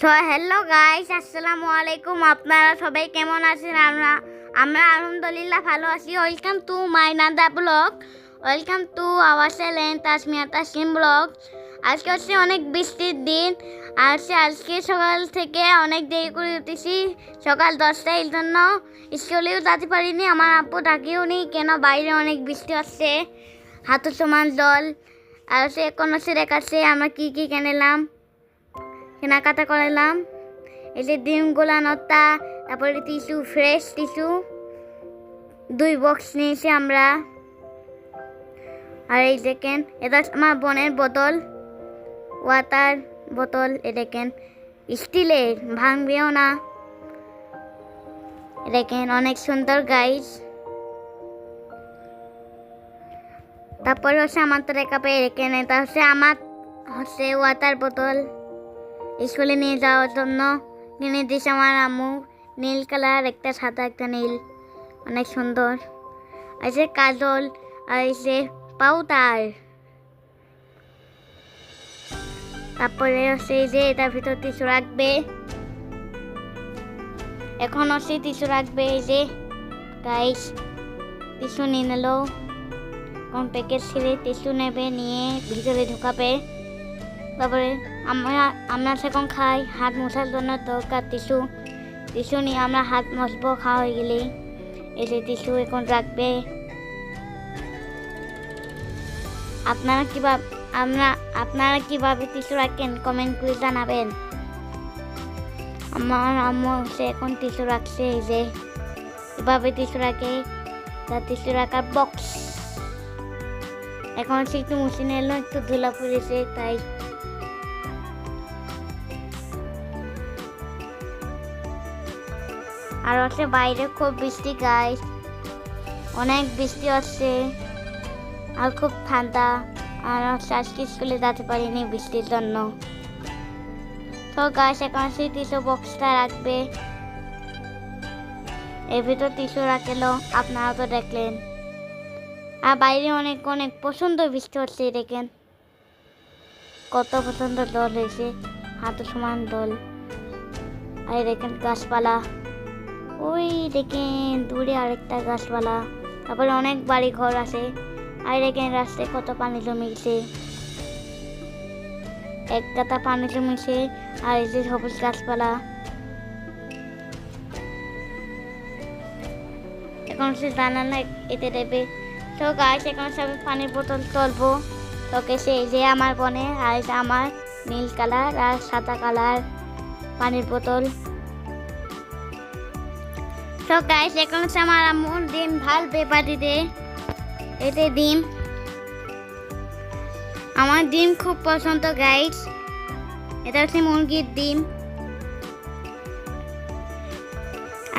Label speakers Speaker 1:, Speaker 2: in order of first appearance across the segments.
Speaker 1: So hello guys আসসালামু আলাইকুম আপনারা সবাই কেমন আছেন? আমরা আমরা আলহামদুলিল্লাহ ভালো আছি। Welcome to my নাদা blog welcome to our channel Tasmia Tasim blog আজকে হচ্ছে অনেক বৃষ্টির দিন। আর সে আজকে সকাল থেকে অনেক দেরি করে উঠেছি। সকাল দশটায় এই জন্য। স্কুলেও যেতে পারিনি। আমার আব্বু ডাকিও নি। কেন? বাইরে অনেক বৃষ্টি হচ্ছে। হাতের সমান জল। আর সে এখন হচ্ছে দেখাচ্ছে আমরা কী কী কিনলাম কেনাকাটা করলাম এই যে ডিমগুলা নতা, তারপরে টিস্যু, ফ্রেশ টিস্যু, দুই বক্স নিয়েছি আমরা। আর এই দেখেন, এটা আমার বোনের বোতল, ওয়াটার বোতল এ দেখেন। স্টিলের, ভাঙবেও না। দেখেন, অনেক সুন্দর গাইস তারপরে হচ্ছে আমার তো রেখা পেয়ে রেখে এটা হচ্ছে আমার হচ্ছে ওয়াটার বোতল। স্কুলে নিয়ে যাওয়ার জন্য কিনে দিয়েছে আমার আম্মু। নীল কালার, একটা সাদা, একটা নীল। অনেক সুন্দর। আছে কাজল, আর যে পাউডার। তারপরে হচ্ছে যে এটার ভিতর টিসু রাখবে। এখন হচ্ছে টিসু রাখবে, এই যে। গাইস টিসু নিয়ে নিল। কোন প্যাকেট ছেড়ে টিসু নেবে, নিয়ে ভিতরে ঢুকাবে। তারপরে আমরা আমরা সেখন খাই, হাত মোছার জন্য দরকার টিস্যু টিস্যু নিয়ে আমরা হাত মশবো খাওয়া হয়ে গেলে এসে টিস্যু এখন রাখবে আপনারা কীভাবে আমরা, আপনারা কীভাবে টিস্যু রাখেন কমেন্ট করে জানাবেন। আমার আম্মু সে এখন টিস্যু রাখছে এই যে এভাবে টিস্যু রাখে তার টিস্যু রাখার বক্স এখন হচ্ছে একটু মুছে নিল একটু ধুলা পড়েছে তাই আর হচ্ছে বাইরে খুব বৃষ্টি গাইস অনেক বৃষ্টি হচ্ছে। আর খুব ঠান্ডা। আর হচ্ছে আজকে স্কুলে যেতে পারিনি বৃষ্টির জন্য। তো গাছ এখন সেই টিস্যু বক্সটা রাখবে। এর ভিতর টিস্যু রাখল, আপনারা তো দেখলেন। আর বাইরে অনেক অনেক পছন্দ বৃষ্টি হচ্ছে, দেখেন। কত পছন্দ দল হয়েছে। হাতে সমান দল। আর দেখেন গাছপালা। ওই দেখেন দূরে আরেকটা গাছপালা, তারপরে অনেক বাড়ি ঘর আছে। আর দেখেন রাস্তায় কত পানি জমেছে। এক গাতা পানি জমেছে, আর এই যে সবুজ গাছপালা। এখন সে জানালা এতে দেবে। তো গাছ এখন সব পানির বোতল চলবো তোকে সে যে আমার বনে, আর আমার নীল কালার আর সাদা কালার পানির বোতল। তো গাইস এখন হচ্ছে আমার আম্মু ডিম ঢালবে বাড়িতে এতে ডিম। আমার ডিম খুব পছন্দ গাইস এটা হচ্ছে মুরগির ডিম।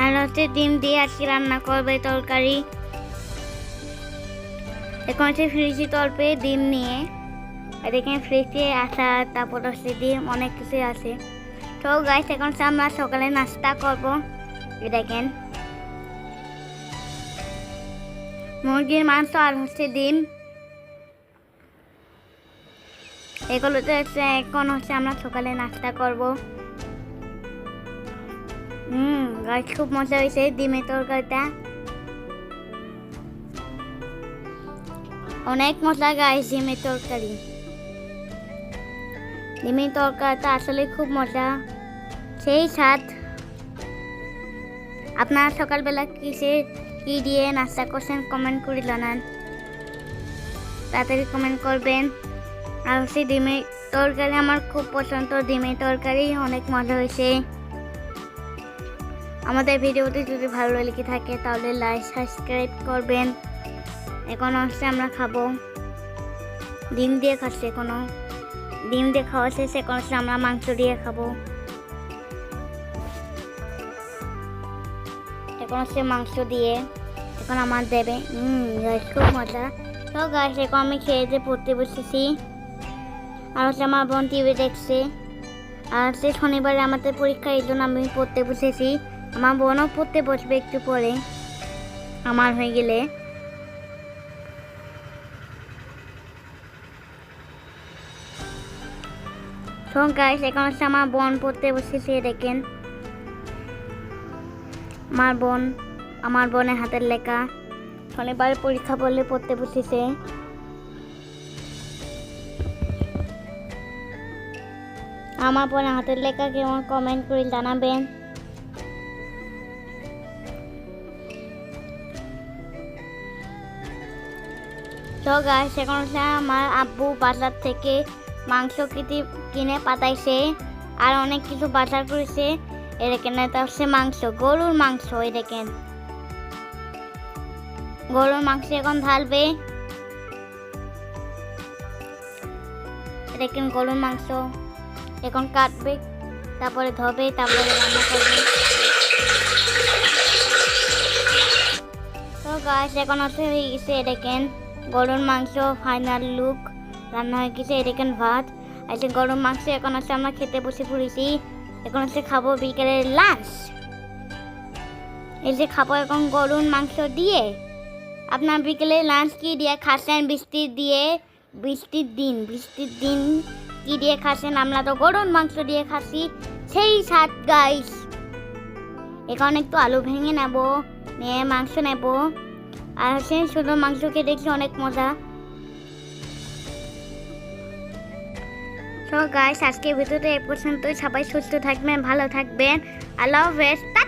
Speaker 1: আর হচ্ছে ডিম দিয়ে আজকে রান্না করবে তরকারি। এখন হচ্ছে ফ্রিজে তলপে ডিম নিয়ে। আর এখানে ফ্রিজে আসা তারপর হচ্ছে ডিম, অনেক কিছু আছে। তো গাইস এখন আমরা সকালে নাস্তা করব। দেখেন। মুরগির মাংস আর হচ্ছে ডিম। এগুলোতে হচ্ছে এখন হচ্ছে আমরা সকালে নাস্তা করব। হুম, গাছ খুব মজা হয়েছে ডিমের তরকারিটা। অনেক মজা গাছ ডিমের তরকারি। ডিমের তরকারিটা আসলে খুব মজা। সেই স্বাদ। আপনারা সকালবেলা কিসে কি দিয়ে নাস্তা করছেন কমেন্ট করে জানান তাড়াতাড়ি কমেন্ট করবেন। আর হচ্ছে ডিমের তরকারি আমার খুব পছন্দ ডিমের তরকারি অনেক মজা হয়েছে। আমাদের ভিডিওটি যদি ভালো লেগে থাকে তাহলে লাইক সাবস্ক্রাইব করবেন। এখন হচ্ছে আমরা খাব ডিম দিয়ে খাচ্ছি এখনও। ডিম দিয়ে খাওয়া শেষ, এখন হচ্ছে আমরা মাংস দিয়ে খাব। এখন হচ্ছে মাংস দিয়ে এখন আমার দেবে। হুম গাছ খুব মজা। তো গাছ এখন আমি খেয়ে যে পড়তে বসেছি। আর হচ্ছে আমার বোন টিভি দেখছে। আর হচ্ছে শনিবারে আমাদের পরীক্ষা এই জন্য আমি পড়তে বসেছি। আমার বোনও পড়তে বসবে একটু পরে। আমার হয়ে গেলে। তো গাইস এখন হচ্ছে আমার বোন পড়তে বসেছে, দেখেন। আমার বোন। আমার বোনের হাতের লেখা। শনিবার পরীক্ষা পড়লে পড়তে বসেছে। আমার বোনের হাতের লেখা কেমন কমেন্ট করে জানাবেন? তো গাছ হচ্ছে আমার আব্বু বাজার থেকে মাংস কিনে কিনে পাতাইছে আর অনেক কিছু বাজার করেছে। এর এখানে তো হচ্ছে মাংস, গরুর মাংস দেখেন। গরুর মাংস এখন ঢালবে। দেখেন গরুর মাংস এখন কাটবে, তারপরে ধবে, তারপরে রান্না করবে। তো গাছ এখন হচ্ছে হয়ে গেছে দেখেন গরুর মাংস ফাইনাল লুক রান্না হয়ে গেছে দেখেন ভাত। আছে গরুর মাংস এখন হচ্ছে আমরা খেতে বসে পড়েছি, এখন হচ্ছে খাব বিকেলের লাঞ্চ এই যে খাব এখন গরুর মাংস দিয়ে। আপনার বিকেলে লাঞ্চ কি দিয়ে খাচ্ছেন বৃষ্টির দিয়ে বৃষ্টির দিন বৃষ্টির দিন কি দিয়ে খাচ্ছেন আমরা তো গরুর মাংস দিয়ে খাচ্ছি সেই সাত গাইস এখন একটু আলু ভেঙে নেব নিয়ে মাংস নেব আর হচ্ছে শুধু মাংসকে দেখছি অনেক মজা তো গাইস আজকে ভিডিওতে এ পর্যন্তই সবাই সুস্থ থাকবেন ভালো থাকবেন আল্লাহ টাটা